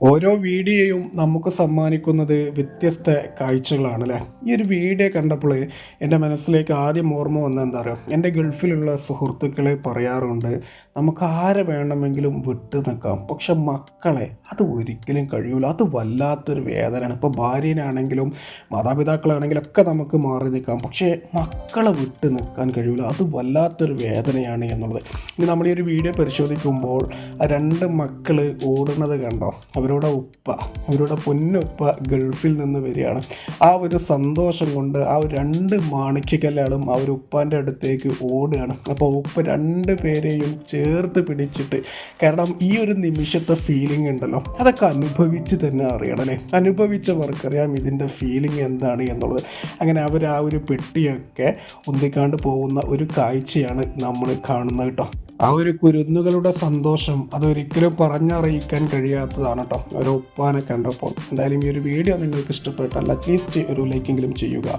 ഓരോ വീഡിയോയും നമുക്ക് സമ്മാനിക്കുന്നത് വ്യത്യസ്ത കാഴ്ചകളാണ് അല്ലേ? ഈ ഒരു വീഡിയോ കണ്ടപ്പോൾ എന്റെ മനസ്സിലേക്ക് ആദ്യം ഓർമ്മ വന്ന എന്താ പറയുക എന്റെ ഗൾഫിലുള്ള സുഹൃത്തുക്കളെ പറയാറുണ്ട് നമുക്ക് ആരെ വേണമെങ്കിലും വിട്ടു നിൽക്കാം പക്ഷെ മക്കളെ അത് ഒരിക്കലും കഴിയൂല അത് വല്ലാത്തൊരു വേദനയാണ്. ഇപ്പോൾ ഭാര്യനാണെങ്കിലും മാതാപിതാക്കളാണെങ്കിലും ഒക്കെ നമുക്ക് മാറി നിൽക്കാം പക്ഷേ മക്കളെ വിട്ട് നിൽക്കാൻ കഴിയൂല അത് വല്ലാത്തൊരു വേദനയാണ് എന്നുള്ളത്. ഇനി നമ്മൾ ഈ ഒരു വീഡിയോ പരിശോധിക്കുമ്പോൾ രണ്ട് മക്കൾ ഓടുന്നത് കണ്ടോ? അവരുടെ ഉപ്പ അവരുടെ പൊന്നുപ്പ ഗൾഫിൽ നിന്ന് വരികയാണ്. ആ ഒരു സന്തോഷം കൊണ്ട് ആ രണ്ട് മാണിക്യക്കല്ലുകളും ആ ഒരു ഉപ്പാന്റെ അടുത്തേക്ക് ഓടുകയാണ്. അപ്പോൾ ഉപ്പ രണ്ട് പേരെയും ചേർത്ത് പിടിച്ചിട്ട് കാരണം ഈ ഒരു നിമിഷത്തെ ഫീലിംഗ് ഉണ്ടല്ലോ. അതൊക്കെ അനുഭവിച്ച് തന്നെ അറിയണം അല്ലേ? അനുഭവിച്ചവർക്കറിയാം ഇതിന്റെ ഫീലിംഗ് എന്താണ് എന്നുള്ളത്. അങ്ങനെ അവർ ആ ഒരു പെട്ടിയൊക്കെ ഉന്തിക്കാണ്ട് പോകുന്ന ഒരു കാഴ്ചയാണ് നമ്മൾ കാണുന്നത് കേട്ടോ. ആ ഒരു കുരുന്നുകളുടെ സന്തോഷം അതൊരിക്കലും പറഞ്ഞറിയിക്കാൻ കഴിയാത്തതാണ് കേട്ടോ ഒരു ഉപ്പാനെ കണ്ടപ്പോൾ. എന്തായാലും ഈ ഒരു വീഡിയോ നിങ്ങൾക്ക് ഇഷ്ടപ്പെട്ടാൽ അറ്റ്ലീസ്റ്റ് ഒരു ലൈക്കെങ്കിലും ചെയ്യുക.